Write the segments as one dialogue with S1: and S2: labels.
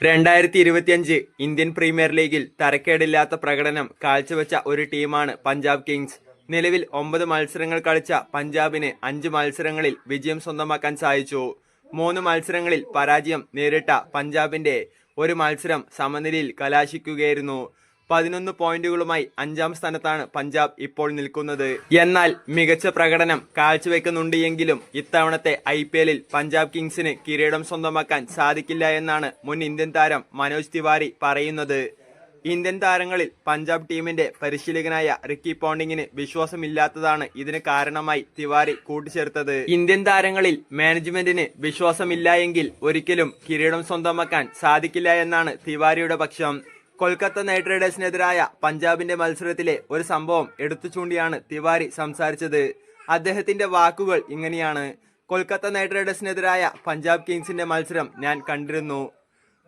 S1: രണ്ടായിരത്തി ഇരുപത്തിയഞ്ച് Indian premier ലീഗിൽ തരക്കേടില്ലാത്ത പ്രകടനം കാഴ്ചവെച്ച ഒരു ടീമാണ് പഞ്ചാബ് കിങ്സ്. നിലവിൽ ഒമ്പത് മത്സരങ്ങൾ കളിച്ച പഞ്ചാബിന് അഞ്ച് മത്സരങ്ങളിൽ വിജയം സ്വന്തമാക്കാൻ സാധിച്ചു. മൂന്ന് മത്സരങ്ങളിൽ പരാജയം നേരിട്ട പഞ്ചാബിന്റെ ഒരു മത്സരം സമനിലയിൽ കലാശിക്കുകയായിരുന്നു. പതിനൊന്ന് പോയിന്റുകളുമായി അഞ്ചാം സ്ഥാനത്താണ് പഞ്ചാബ് ഇപ്പോൾ നിൽക്കുന്നത്. എന്നാൽ മികച്ച പ്രകടനം കാഴ്ചവെക്കുന്നുണ്ട് എങ്കിലും ഇത്തവണത്തെ ഐ പി എല്ലിൽ പഞ്ചാബ് കിങ്സിന് കിരീടം സ്വന്തമാക്കാൻ സാധിക്കില്ല എന്നാണ് മുൻ ഇന്ത്യൻ താരം മനോജ് തിവാരി പറയുന്നത്. ഇന്ത്യൻ താരങ്ങളിൽ പഞ്ചാബ് ടീമിന്റെ പരിശീലകനായ റിക്കി പോണ്ടിങ്ങിന് വിശ്വാസമില്ലാത്തതാണ് ഇതിന് കാരണമായി തിവാരി കൂട്ടിച്ചേർത്തത്. ഇന്ത്യൻ താരങ്ങളിൽ മാനേജ്മെന്റിന് വിശ്വാസമില്ല എങ്കിൽ ഒരിക്കലും കിരീടം സ്വന്തമാക്കാൻ സാധിക്കില്ല എന്നാണ് തിവാരിയുടെ പക്ഷം. കൊൽക്കത്ത നൈറ്റ് റൈഡേഴ്സിനെതിരായ പഞ്ചാബിന്റെ മത്സരത്തിലെ ഒരു സംഭവം എടുത്തു ചൂണ്ടിയാണ് തിവാരി സംസാരിച്ചത്. അദ്ദേഹത്തിന്റെ വാക്കുകൾ ഇങ്ങനെയാണ്. കൊൽക്കത്ത നൈറ്റ് റൈഡേഴ്സിനെതിരായ പഞ്ചാബ് കിങ്സിന്റെ മത്സരം ഞാൻ കണ്ടിരുന്നു.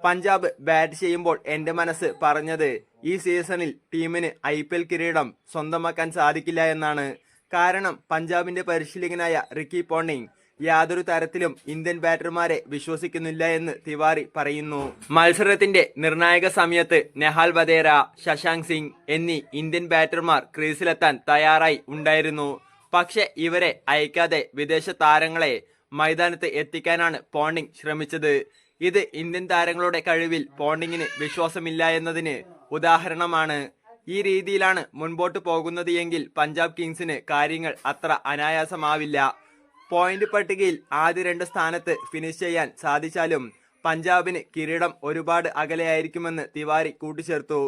S1: പഞ്ചാബ് ബാറ്റ് ചെയ്യുമ്പോൾ എന്റെ മനസ്സ് പറഞ്ഞത് ഈ സീസണിൽ ടീമിന് ഐ പി എൽ കിരീടം സ്വന്തമാക്കാൻ സാധിക്കില്ല എന്നാണ്. കാരണം പഞ്ചാബിന്റെ പരിശീലകനായ റിക്കി പോണ്ടിങ് യാതൊരു തരത്തിലും ഇന്ത്യൻ ബാറ്റർമാരെ വിശ്വസിക്കുന്നില്ല എന്ന് തിവാരി പറയുന്നു. മത്സരത്തിന്റെ നിർണായക സമയത്ത് നെഹാൽ വധേര ശശാങ്ക് സിംഗ് എന്നീ ഇന്ത്യൻ ബാറ്റർമാർ ക്രീസിലെത്താൻ തയ്യാറായി ഉണ്ടായിരുന്നു. പക്ഷെ ഇവരെ അയക്കാതെ വിദേശ താരങ്ങളെ മൈതാനത്ത് എത്തിക്കാനാണ് പോണ്ടിങ് ശ്രമിച്ചത്. ഇത് ഇന്ത്യൻ താരങ്ങളുടെ കഴിവിൽ പോണ്ടിങ്ങിന് വിശ്വാസമില്ല എന്നതിന് ഉദാഹരണമാണ്. ഈ രീതിയിലാണ് മുൻപോട്ട് പോകുന്നത് എങ്കിൽ പഞ്ചാബ് കിങ്സിന് കാര്യങ്ങൾ അത്ര അനായാസമാവില്ല. പോയിന്റ് പട്ടികയിൽ ആദ്യ രണ്ട് സ്ഥാനത്ത് ഫിനിഷ് ചെയ്യാൻ സാധിച്ചാലും പഞ്ചാബിന് കിരീടം ഒരുപാട് അകലെയായിരിക്കുമെന്ന് തിവാരി കൂട്ടിച്ചേർത്തു.